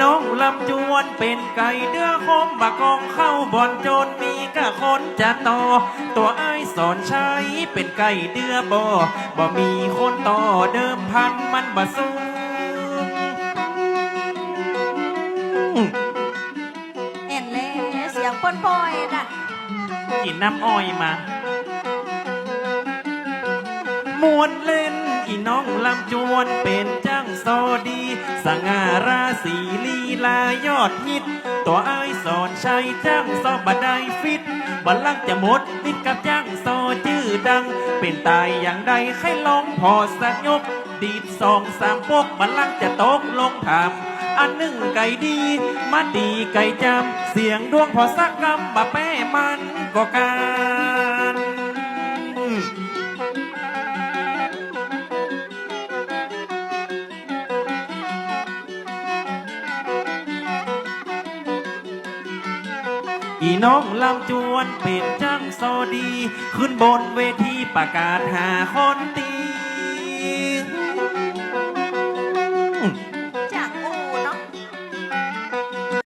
น้องลำจวนเป็นไก่เดือคมบะกองเข้าบ่อนโจนมีกะคนจะต่อ ตัวไอ้ายสอนใช้เป็นไก่เดือบ่บ่มีคนต่อเดิมพันมันบ่สูงเห็นเลยเสียงปนปอยๆน่ะกินน้ำอ้อยมามวนเล่น อีน้องลำจวนเป็นจ้างโซดี สง่าราศีลีลายอดฮิต ตัวไอ้สอนชัยจ้างโซบไดฟิตบัลลังจะหมดติดกับจ้างโซชื่อดัง เป็นตายอย่างใดให้ลองพอสักยก ดีดสองสามพวกบัลลังจะตกลงทำอันหนึ่งไก่ดี มาดีไก่จำเสียงดวงพอสักกำบะแป้มันก็การ อีน้องลำจวนเป็นจังโซดี ขึ้นบนเวทีประกาศหาคนตี